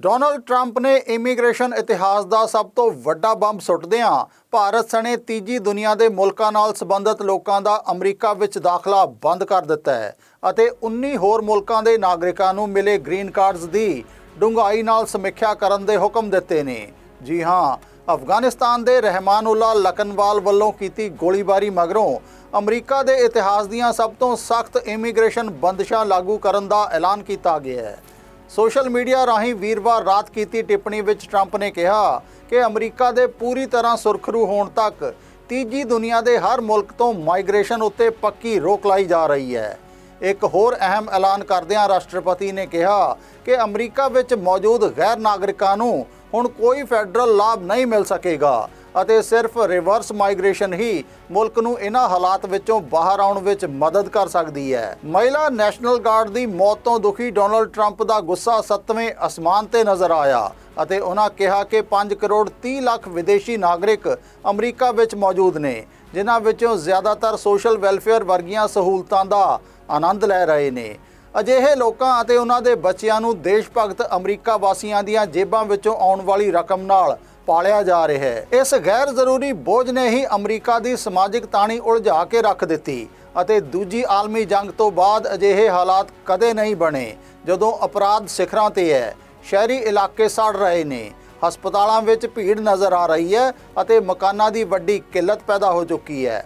Donald Trump ਨੇ immigration ਇਤਿਹਾਸ ਦਾ ਸਭ ਤੋਂ ਵੱਡਾ ਬੰਬ ਸੁੱਟਦਿਆਂ ਭਾਰਤ ਸਣੇ ਤੀਜੀ ਦੁਨੀਆ ਦੇ ਮੁਲਕਾਂ ਨਾਲ ਸੰਬੰਧਿਤ ਲੋਕਾਂ ਦਾ ਅਮਰੀਕਾ ਵਿੱਚ ਦਾਖਲਾ ਬੰਦ ਕਰ ਦਿੱਤਾ ਹੈ ਅਤੇ 19 ਹੋਰ ਮੁਲਕਾਂ ਦੇ ਨਾਗਰਿਕਾਂ ਨੂੰ ਮਿਲੇ ਗ੍ਰੀਨ ਕਾਰਡਸ ਦੀ ਡੂੰਘਾਈ ਨਾਲ ਸਮੀਖਿਆ ਕਰਨ ਦੇ ਹੁਕਮ ਦਿੱਤੇ ਨੇ। ਜੀ ਹਾਂ, ਅਫਗਾਨਿਸਤਾਨ ਦੇ ਰਹਿਮਾਨੁੱਲਾ ਲਕਨਵਾਲ ਵੱਲੋਂ ਕੀਤੀ ਗੋਲੀਬਾਰੀ ਮਗਰੋਂ ਅਮਰੀਕਾ ਦੇ ਇਤਿਹਾਸ ਦੀਆਂ ਸਭ ਤੋਂ ਸਖਤ ਇਮੀਗ੍ਰੇਸ਼ਨ ਬੰਦਸ਼ਾਂ ਲਾਗੂ ਕਰਨ ਦਾ ਐਲਾਨ ਕੀਤਾ ਗਿਆ ਹੈ। ਸੋਸ਼ਲ ਮੀਡੀਆ ਰਾਹੀਂ ਵੀਰਵਾਰ ਰਾਤ ਕੀਤੀ ਟਿੱਪਣੀ ਵਿੱਚ ਟਰੰਪ ਨੇ ਕਿਹਾ ਕਿ ਅਮਰੀਕਾ ਦੇ ਪੂਰੀ ਤਰ੍ਹਾਂ ਸੁਰਖਰੂ ਹੋਣ ਤੱਕ ਤੀਜੀ ਦੁਨੀਆ ਦੇ ਹਰ ਮੁਲਕ ਤੋਂ ਮਾਈਗ੍ਰੇਸ਼ਨ ਉੱਤੇ ਪੱਕੀ ਰੋਕ ਲਾਈ ਜਾ ਰਹੀ ਹੈ। ਇੱਕ ਹੋਰ ਅਹਿਮ ਐਲਾਨ ਕਰਦਿਆਂ ਰਾਸ਼ਟਰਪਤੀ ਨੇ ਕਿਹਾ ਕਿ ਅਮਰੀਕਾ ਵਿੱਚ ਮੌਜੂਦ ਗੈਰ ਨਾਗਰਿਕਾਂ ਨੂੰ ਹੁਣ ਕੋਈ ਫੈਡਰਲ ਲਾਭ ਨਹੀਂ ਮਿਲ ਸਕੇਗਾ ਅਤੇ ਸਿਰਫ ਰਿਵਰਸ ਮਾਈਗ੍ਰੇਸ਼ਨ ਹੀ ਮੁਲਕ ਨੂੰ ਇਹਨਾਂ ਹਾਲਾਤ ਵਿੱਚੋਂ ਬਾਹਰ ਆਉਣ ਵਿੱਚ ਮਦਦ ਕਰ ਸਕਦੀ ਹੈ। ਮਹਿਲਾ ਨੈਸ਼ਨਲ ਗਾਰਡ ਦੀ ਮੌਤ ਤੋਂ ਦੁਖੀ ਡੋਨਲਡ ਟਰੰਪ ਦਾ ਗੁੱਸਾ ਸੱਤਵੇਂ ਅਸਮਾਨ ਤੇ ਨਜ਼ਰ ਆਇਆ ਅਤੇ ਉਹਨਾਂ ਕਿਹਾ ਕਿ 5 ਕਰੋੜ 30 ਲੱਖ ਵਿਦੇਸ਼ੀ ਨਾਗਰਿਕ ਅਮਰੀਕਾ ਵਿੱਚ ਮੌਜੂਦ ਨੇ, ਜਿਨ੍ਹਾਂ ਵਿੱਚੋਂ ਜ਼ਿਆਦਾਤਰ ਸੋਸ਼ਲ ਵੈਲਫੇਅਰ ਵਰਗੀਆਂ ਸਹੂਲਤਾਂ ਦਾ ਆਨੰਦ ਲੈ ਰਹੇ ਨੇ। ਅਜਿਹੇ ਲੋਕਾਂ ਅਤੇ ਉਹਨਾਂ ਦੇ ਬੱਚਿਆਂ ਨੂੰ ਦੇਸ਼ ਭਗਤ ਅਮਰੀਕਾ ਵਾਸੀਆਂ ਦੀਆਂ ਜੇਬਾਂ ਵਿੱਚੋਂ ਆਉਣ ਵਾਲੀ ਰਕਮ ਨਾਲ ਪਾਲਿਆ ਜਾ ਰਿਹਾ ਹੈ। ਇਸ ਗੈਰ ਜ਼ਰੂਰੀ ਬੋਝ ਨੇ ਹੀ ਅਮਰੀਕਾ ਦੀ ਸਮਾਜਿਕ ਤਾਣੀ ਉਲਝਾ ਕੇ ਰੱਖ ਦਿੱਤੀ ਅਤੇ ਦੂਜੀ ਆਲਮੀ ਜੰਗ ਤੋਂ ਬਾਅਦ ਅਜਿਹੇ ਹਾਲਾਤ ਕਦੇ ਨਹੀਂ ਬਣੇ, ਜਦੋਂ ਅਪਰਾਧ ਸਿਖਰਾਂ ਤੇ ਹੈ। ਸ਼ਹਿਰੀ ਇਲਾਕੇ ਸੜ ਰਹੇ ਨੇ। ਹਸਪਤਾਲਾਂ ਵਿੱਚ ਭੀੜ ਨਜ਼ਰ ਆ ਰਹੀ ਹੈ ਅਤੇ ਮਕਾਨਾਂ ਦੀ ਵੱਡੀ ਕਿੱਲਤ ਪੈਦਾ ਹੋ ਚੁੱਕੀ ਹੈ।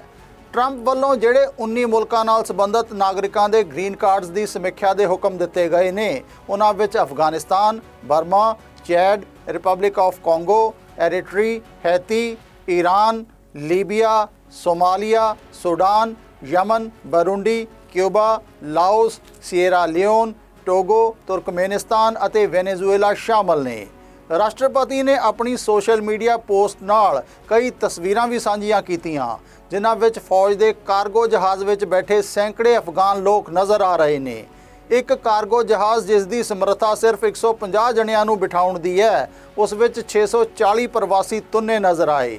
ਟਰੰਪ ਵੱਲੋਂ ਜਿਹੜੇ 19 ਮੁਲਕਾਂ ਨਾਲ ਸੰਬੰਧਿਤ ਨਾਗਰਿਕਾਂ ਦੇ ਗ੍ਰੀਨ ਕਾਰਡਸ ਦੀ ਸਮੀਖਿਆ ਦੇ ਹੁਕਮ ਦਿੱਤੇ ਗਏ ਨੇ ਉਹਨਾਂ ਵਿੱਚ Afghanistan, Burma, Chad, Republic of Congo, Eritrea, Haiti, Iran, Libya, Somalia, Sudan, Yemen, Burundi, Cuba, Laos, Sierra Leone, Togo, Turkmenistan ਅਤੇ ਵੈਨੇਜ਼ੁਏਲਾ ਸ਼ਾਮਲ ਨੇ। ਰਾਸ਼ਟਰਪਤੀ ਨੇ ਆਪਣੀ ਸੋਸ਼ਲ ਮੀਡੀਆ ਪੋਸਟ ਨਾਲ ਕਈ ਤਸਵੀਰਾਂ ਵੀ ਸਾਂਝੀਆਂ ਕੀਤੀਆਂ, ਜਿਨ੍ਹਾਂ ਵਿੱਚ ਫੌਜ ਦੇ ਕਾਰਗੋ ਜਹਾਜ਼ ਵਿੱਚ ਬੈਠੇ ਸੈਂਕੜੇ ਅਫਗਾਨ ਲੋਕ ਨਜ਼ਰ ਆ ਰਹੇ ਨੇ। ਇੱਕ ਕਾਰਗੋ ਜਹਾਜ਼ ਜਿਸ ਦੀ ਸਮਰੱਥਾ ਸਿਰਫ 150 ਜਣਿਆਂ ਨੂੰ ਬਿਠਾਉਣ ਦੀ ਹੈ, ਉਸ ਵਿੱਚ 640 ਪ੍ਰਵਾਸੀ ਤੁੰਨੇ ਨਜ਼ਰ ਆਏ।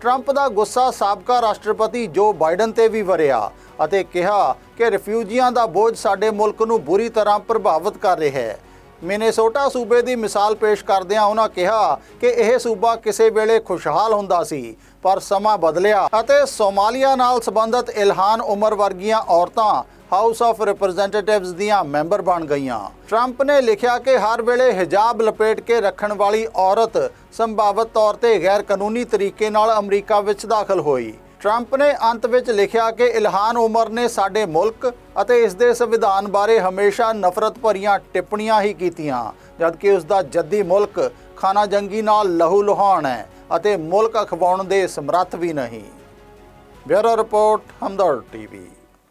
ਟਰੰਪ ਦਾ ਗੁੱਸਾ ਸਾਬਕਾ ਰਾਸ਼ਟਰਪਤੀ ਜੋ ਬਾਈਡਨ ਤੇ ਵੀ ਵਰਿਆ ਅਤੇ ਕਿਹਾ ਕਿ ਰਿਫਿਊਜੀਆਂ ਦਾ ਬੋਝ ਸਾਡੇ ਮੁਲਕ ਨੂੰ ਬੁਰੀ ਤਰ੍ਹਾਂ ਪ੍ਰਭਾਵਿਤ ਕਰ ਰਿਹਾ ਹੈ। ਮਿਨੇਸੋਟਾ ਸੂਬੇ ਦੀ ਮਿਸਾਲ ਪੇਸ਼ ਕਰਦਿਆਂ ਉਹਨਾਂ ਕਿਹਾ ਕਿ ਇਹ ਸੂਬਾ ਕਿਸੇ ਵੇਲੇ ਖੁਸ਼ਹਾਲ ਹੁੰਦਾ ਸੀ, ਪਰ ਸਮਾਂ ਬਦਲਿਆ ਅਤੇ ਸੋਮਾਲੀਆ ਨਾਲ ਸੰਬੰਧਿਤ ਇਲਹਾਨ ਉਮਰ ਵਰਗੀਆਂ ਔਰਤਾਂ ਹਾਊਸ ਆਫ ਰਿਪਰੈਜ਼ੈਂਟੇਟਿਵਸ ਦੀਆਂ ਮੈਂਬਰ ਬਣ ਗਈਆਂ। ਟਰੰਪ ਨੇ ਲਿਖਿਆ ਕਿ ਹਰ ਵੇਲੇ ਹਿਜਾਬ ਲਪੇਟ ਕੇ ਰੱਖਣ ਵਾਲੀ ਔਰਤ ਸੰਭਾਵਤ ਤੌਰ ਤੇ ਗੈਰ ਕਾਨੂੰਨੀ ਤਰੀਕੇ ਨਾਲ ਅਮਰੀਕਾ ਵਿੱਚ ਦਾਖਲ ਹੋਈ। ਟਰੰਪ ਨੇ ਅੰਤ ਵਿੱਚ ਲਿਖਿਆ ਕਿ ਇਲਹਾਨ ਉਮਰ ਨੇ ਸਾਡੇ ਮੁਲਕ ਅਤੇ ਇਸ ਦੇ ਸੰਵਿਧਾਨ ਬਾਰੇ ਹਮੇਸ਼ਾ ਨਫ਼ਰਤ ਭਰੀਆਂ ਟਿੱਪਣੀਆਂ ਹੀ ਕੀਤੀਆਂ, ਜਦਕਿ ਉਸ ਦਾ ਜੱਦੀ ਮੁਲਕ ਖਾਨਾ ਜੰਗੀ ਨਾਲ ਲਹੂ ਲੁਹਾਣ ਹੈ ਅਤੇ ਮੁਲਕ ਅਖਵਾਉਣ ਦੇ ਸਮਰੱਥ ਵੀ ਨਹੀਂ। Bureau report, Hamdard TV.